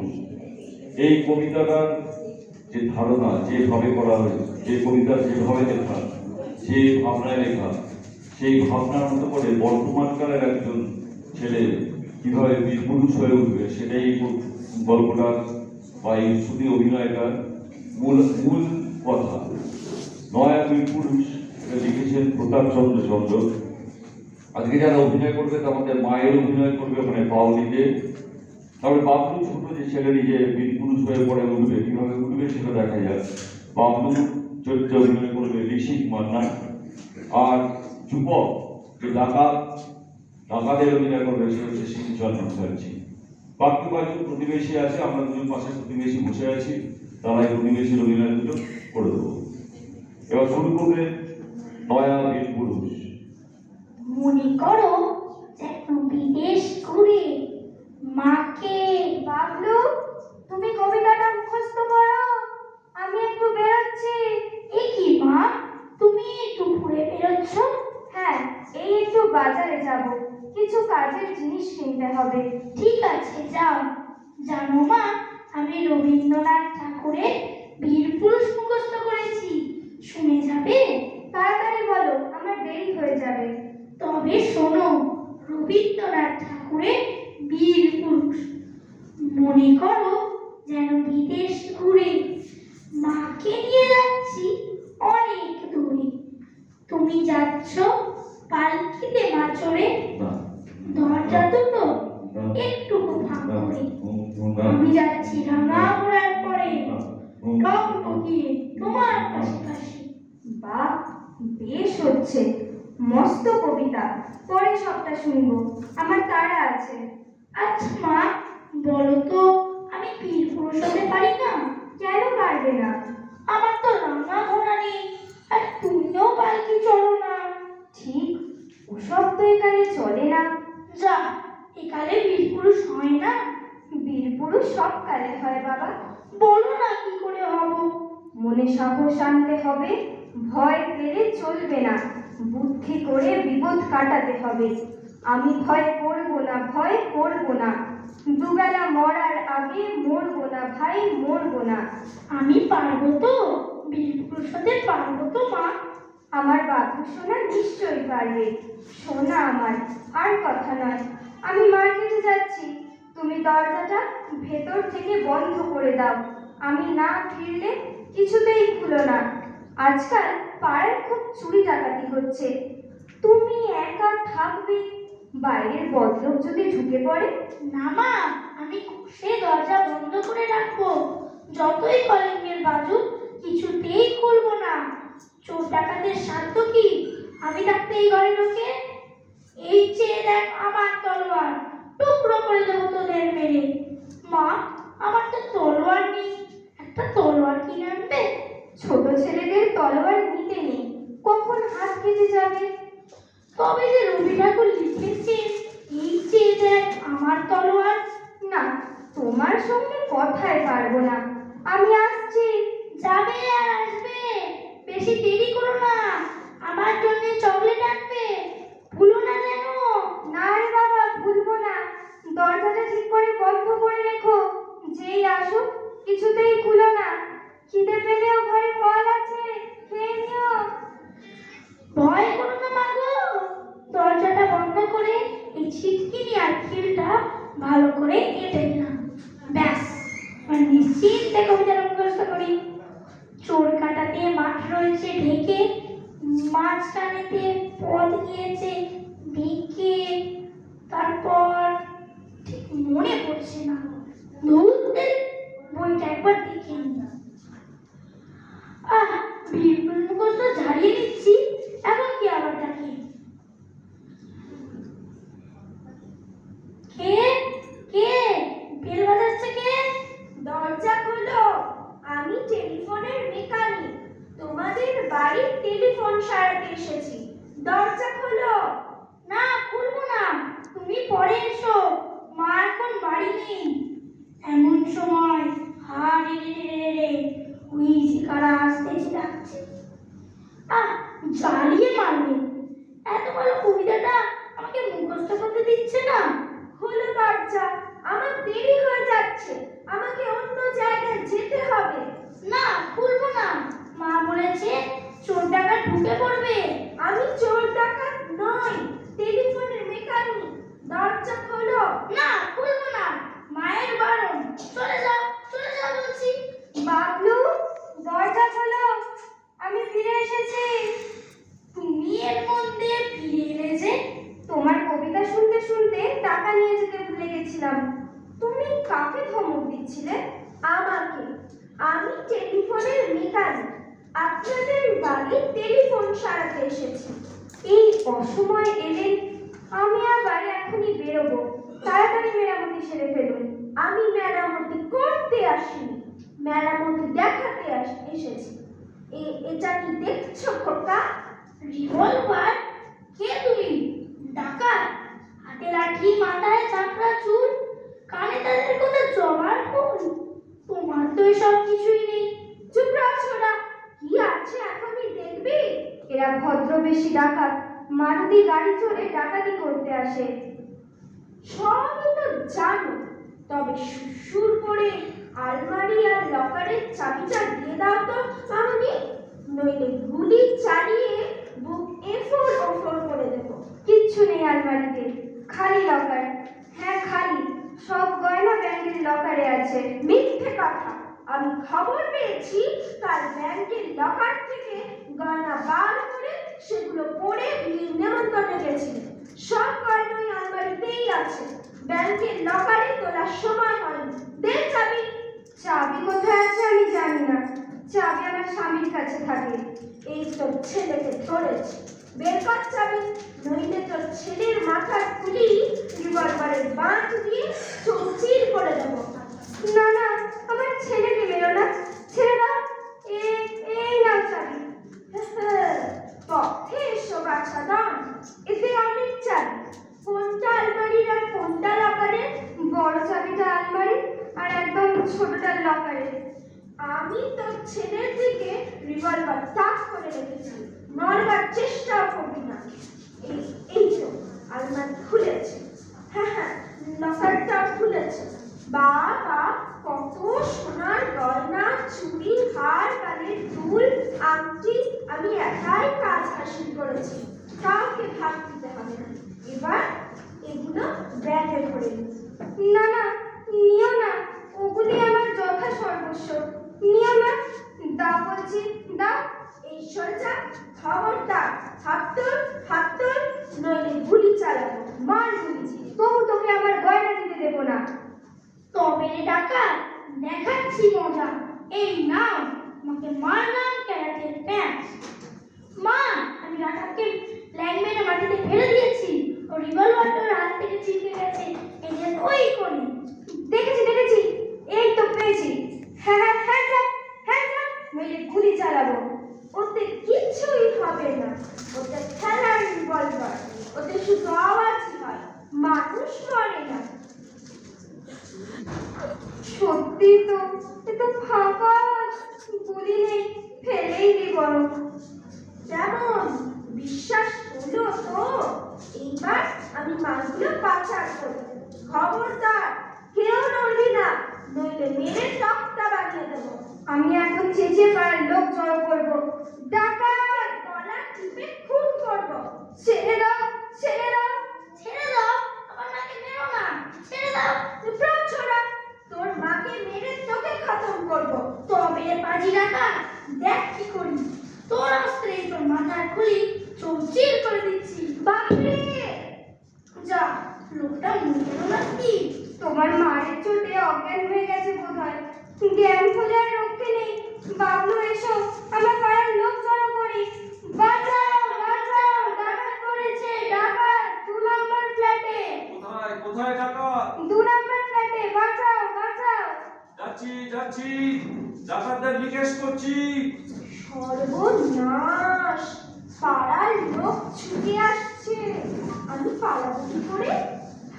বীরপুরুষ এই কবিতাটার যে ধারণা যেভাবে করা হয়েছে, যে কবিতা যেভাবে লেখা, যে ভাবনায় লেখা, সেই ভাবনার মতো করে বর্তমানকালের একজন ছেলে কীভাবে বীরপুরুষ হয়ে উঠবে, সেটাই এই গল্পটা বা এই শ্রুতি অভিনয়টার মূল মূল কথা। নয়া বীরপুরুষ লিখেছেন প্রতাপচন্দ্র চন্দ্র আজকে যারা অভিনয় করবে আমাদের মায়ের অভিনয় করবে, ওখানে পাওলিতে তারপরে বাবলু ছোট যে ছেলেটি যে বীরপুরুষ হয়ে পড়ে উঠবে, কীভাবে উঠবে সেটা দেখা যায় বাবলু চরিত্রে অভিনয় করবে ঋষিক মান্না আর যুবক যে ডাকাত ডাকাতের অভিনয় করবে সে হচ্ছে সিংচন মুখার্জি। বাকি বাকি প্রতিবেশী আছে, আমরা দুজন পাশে প্রতিবেশী বসে আছি তারা এই প্রতিবেশীর অভিনয় দুটো করে দেবো। এবার শুরু করবে নয়া বীরপুরুষ। মনে করো যেন বিদেশ ঘুরে মাকে, বাবলু, তুমি কবিতাটা মুখস্থ করো। আমি একটু বেরোচ্ছি। এ কি, মা? তুমি ঘুরে বেরোচ্ছ? হ্যাঁ এই একটু বাজারে যাব। কিছু কাজের জিনিস কিনতে হবে। ঠিক আছে, যাও। জানো মা, আমি রবীন্দ্রনাথ ঠাকুরের বীরপুরুষ মুখস্থ করেছি। শুনে যাবে? তাড়াতাড়ি বলো, আমার দেরি হয়ে যাবে। তবে শোনো, রবীন্দ্রনাথ ঠাকুরের বীর পুরুষ। মনে করো যেন বিদেশ ঘুরে মাকে নিয়ে যাচ্ছি অনেক দূরে। তুমি যাচ্ছ পালকিতে মা চড়ে দরজা দুটো একটু ফাঁক আমি যাচ্ছি রাঙা ঘোড়ার পরে। টক টকিয়ে তোমার পাশাপাশি। বাহ বেশ হচ্ছে। মস্ত কবিতা। পরে সবটা শুনব। আমার তাড়া আছে। আচ্ছা মা বলো তো আমি বীর পুরুষ হতে পারি না, কেন পারবে না? আমার তো রান্না ঘোড়া নেই, আর তুমিও পালকি চলো না। ঠিক, ওসব তো এখানে চলে না। যা, একালে বীর পুরুষ হয় না। বীর পুরুষ সব কালে হয় বাবা। বলো না কি করে হব? মনে সাহস আনতে হবে, ভয় পেলে চলবে না। বুদ্ধি করে বিপদ কাটাতে হবে। আমি ভয় করব না ভয় করব না। দুবেলা মরার আগে মরবো না ভাই মরবো না। আমি পারব তো বীর পুরুষ হতে পারব তো মা। আমার বাবু সোনা নিশ্চয়ই পারবে সোনা আমার আর কথা নয়। আমি মার্কেটে যাচ্ছি। তুমি দরজাটা ভেতর থেকে বন্ধ করে দাও। আমি না ফিরলে কিছুতেই খুলো না। আজকাল পাড়ায় খুব চুরি ডাকাতি হচ্ছে। তুমি একা থাকবে বাইরের বদলোক যদি ঢুকে পড়ে? না মা, আমি সে দরজা বন্ধ করে রাখব। যতই কলিঙ্গের বাজুক, কিছুতেই খুলবো না চোর ডাকাতের সাধ্য কি আমি থাকতে এই ঘরে ঢুকে এই চেয়ে দেখ আমার তলোয়ার টুকরো করে দেবো তোদের মেরে মা আমার তো তলোয়ার নেই একটা তলোয়ার কিনে আনবে ছোট ছেলেদের তলোয়ার নিতে নেই কখন হাত কেটে যাবে তবে যে রবি ঠাকুর লিখেছে এই চেয়ে দেখ আমার তলোয়ার না তোমার সঙ্গে কথায় পারব না। আমি আসছি। যাবে আর আসবে। বেশি দেরি করো না। আমার জন্য চকলেট আনবে। ভুলো না যেন। না রে বাবা, ভুলবো না। দরজাটা ঠিক করে বন্ধ করে রেখো। যেই আসুক, কিছুতেই খুলো না। খিদে পেলেও ঘরে ফল আছে। খেয়ে নিও। ভয় করো না মাগো দরজাটা বন্ধ করে এই ছিটকিনি আর খিলটা ভালো করে কেটে নিলাম। ব্যাস। এবার নিশ্চিন্তে কবিতাটা মুখস্থ করি। চোর কাটাতে মাঠ রয়েছে ঢেকে, মাঝখানেতে পথ গিয়েছে দিকে তারপর ঠিক মনে পড়ছে না। ধুতে বইটা একবার দেখে নি আহ বিপুল মুখস্থ ঝাড়িয়ে নিচ্ছি এখন কি আবার ডাকি কে কে বেল বাজাচ্ছে কে দরজা খোলো আমি টেলিফোনের মেকানিক তোমাদের বাড়ির টেলিফোন সারাতে এসেছি দরজা খোলো না খুলবো না তুমি পরে এসো মা এখন বাড়ি নেই এমন সময় হা রে রে রে রে রে ওই শিকারা আসতে এসে ডাকছে আর জ্বালিয়ে মারবে এত ভালো কবিতাটা আমাকে মুখস্থ করতে দিচ্ছে না হলো দরজা আমার দেরি হয়ে যাচ্ছে আমি হয়েছে চোর ডাকাত ঢুকে পড়বে আমি চোর ডাকাত নই টেলিফোনের মেকানিক দরজা খোলো না খুলবো না মায়ের বারণ চলে যাও চলে যাও বলছি বাবলু দরজা খোলো আমি ফিরে এসেছি তুমি এর মধ্যে ফিরে এলে যে তোমার কবিতা শুনতে শুনতে টাকা নিয়ে যেতে ভুলে গেছিলাম তুমি কাকে ধমক দিচ্ছিলে আমাকে। আমি টেলিফোনের মেকানিক। আপনাদের বাড়ি টেলিফোন সারাতে এসেছি। এই অসময় এলেন আমি আবার এখনই বেরোবো। তাড়াতাড়ি মেরামতি সেরে ফেলুন। আমি মেরামতি করতে আসিনি। মেরামতি দেখাতে আস- এসেছি। এ- এটা কি দেখছ খোকা? রিভলভার? কে তুমি? ডাকাত? হাতে লাঠি, মাথায় চাপড়া, চুল? কানে তাদের কথা জমার ফুল তোমার তো এসব কিছুই নেই। চুপ রাখ কি আছে এখনই দেখবি? এরা ভদ্রবেশী ডাকাত। মারুতি গাড়ি চড়ে ডাকাতি করতে আসে। সবই তো জানো। তবে সুর করে আলমারি আর লকারের চাবিটা দিয়ে দাও তো মামুনি নইলে গুলি চালিয়ে বুক এফোর ওফোর করে দেবো। কিচ্ছু নেই আলমারিতে। খালি লকার। হ্যাঁ খালি। সব গয়না ব্যাংকের লকারে আছে। মিথ্যে কথা। আমি খবর পেয়েছি কাল ব্যাংকের লকার থেকে গয়না বার করে সেগুলো পরে বিয়ের নেমন্তন্নে গেছিল সব গয়নাই আলমারিতেই আছে। ব্যাংকের লকারে তোলার সময় হয়নি। দে চাবি। চাবি কোথায় আছে আমি জানি না। চাবি আমার স্বামীর কাছে থাকে। এই তোর ছেলেকে ধরেছে। বের কর চাবি, নইলে তোর ছেলের মাথার খুলি রিভলভারের বাঁধ দিয়ে চৌচির করে দেবো। না না, আমার ছেলেকে মেরো না। ছেড়ে দাও। এই নাও চাবি। পথে এসো বাছা দাম। এতে অনেক চাবি। কোনটা আলমারির আর কোনটা লকারে? বড় চাবিটা আলমারি আর একদম ছোটটা লকারে। আমি তোর ছেলের দিকে রিভলভার তাক করে রেখেছি। নড়বার চেষ্টা করবি না। এই তো আলমারি খুলেছে। হ্যাঁ হ্যাঁ লকারটা খুলেছে। বা কত সোনার গয়না, চুড়ি, হার, কানের দুল, আংটি, আমি একাই কাজ হাসিল করেছি কাউকে ভাগ দিতে হবে না এবার এগুলো ব্যাগে ভরে নিই। না না নিও না ওগুলি আমার যথা সর্বস্ব নিও না দাও বলছি দাও এই সরজা খবরদার হাত তোল হাত তোল নইলে গুলি দেখাচ্ছি মজা। এই আমাকে মা, আমি মাটিতে ফেলে দিয়েছি। ও হাত থেকে গেছে। এই ওই করি দেখেছি দেখেছি এই তো পেয়েছি হ্যাঁ হ্যাঁ হ্যাঁ যা হ্যাঁ যা নইলে গুলি চালাবো ওতে কিছুই হবে না ওতে খেলার রিভলভার ওতে শুধু আওয়াজই হয় মানুষ মরে না সত্যি তো এ তো ফাঁকা আওয়াজ। গুলি নেই দি যেমন বিশ্বাস হলো তো, এইবার আমি মাছগুলো পাচার করব খবরদার, কেউ নড়বি না, নইলে মেরে টকটা বানিয়ে দেব। আমি এখন চেঁচে পাড়ার লোক জড়ো করব। ডাকাত, গলা টিপে খুন করব। ছেড়ে দাও ছেড়ে দাও ছেড়ে দাও আমার মাকে মেরো না ছেড়ে দাও প্রাণ ছোড়া তোর মাকে মেরে তোকে খতম করব তবে রে পাজি ডাকাত দেখ কি করি তোর অস্ত্রে তোর মাথার খুলি চৌচির করে দিচ্ছি বাপরে যা লোকটা মরে না কি তোমার মায়ের চোটে অজ্ঞান হয়ে। গেছে জ্ঞান হলে আর রক্ষে নেই। বাবলু এসো আমরা পাড়ার লোক জড়ো করি। বাঁচাও বাঁচাও ডাকাত পড়েছে ডাকাত দু নম্বর ফ্ল্যাটে। কোথায় কোথায় ডাকাত? দু নম্বর ফ্ল্যাটে বাঁচাও বাঁচাও যাচ্ছি যাচ্ছি। ডাকাতদের জিজ্ঞেস করছি। সর্বনাশ। পাড়ার লোক ছুটে আসছে। আমি পালাবো কি করে?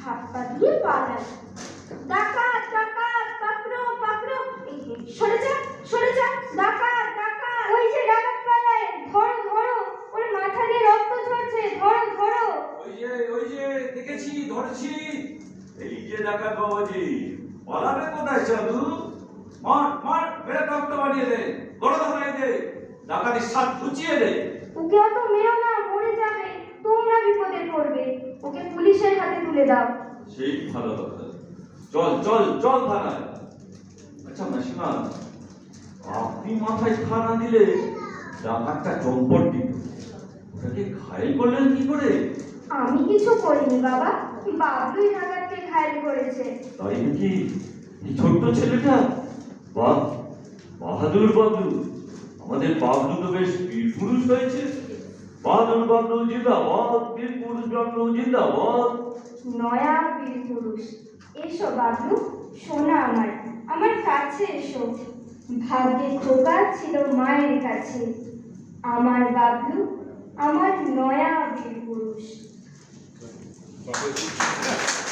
হাত পা দিয়ে পালাই ডাকাত ডাকাত পাকড়ো পাকড়ো এই যে, সরে যা সরে যা ডাকাত ডাকাত ওই যে ডাকাত পালায় ধরো ধরো ওর মাথা দিয়ে রক্ত ঝরছে ধরো ধরো ওই যে ওই যে দেখেছি ধরেছি এই যে ডাকাত বাবাজি পালাবে কোথায় সাধু? মার মার রক্ত বানিয়ে দে গড় ধরাই দে ডাকাতির সাত ঘুচিয়ে দে। ওকে অত মেরো না মরে যাবে তোমরা বিপদে পড়বে। ওকে পুলিশের হাতে তুলে দাও। সেই ভালো কথা। চল চল চল থানায়। আচ্ছা মাসিমা আপনি মাথায় খানা দিলে ডাকাতটা চম্পট দিত। ওটাকে ঘায়ল করলেন কি করে? আমি কিছু করিনি বাবা। বাবলুই ঢাকারকে ঘায়ল করেছে। তাই নাকি? এই ছোট্ট ছেলেটা? বাহ বাহাদুর বাবলু। আমাদের বাবলু তো বেশ বীর পুরুষ হয়েছে। বাহাদুর বাবলু জিন্দাবাদ বীর পুরুষ বাবলু জিন্দাবাদ। নয়া বীর পুরুষ। এসো বাবলু সোনা আমার আমার কাছে এসো। ভাগ্যে খোকা ছিল মায়ের কাছে। আমার বাবলু আমার নয়া বীর পুরুষ বাবু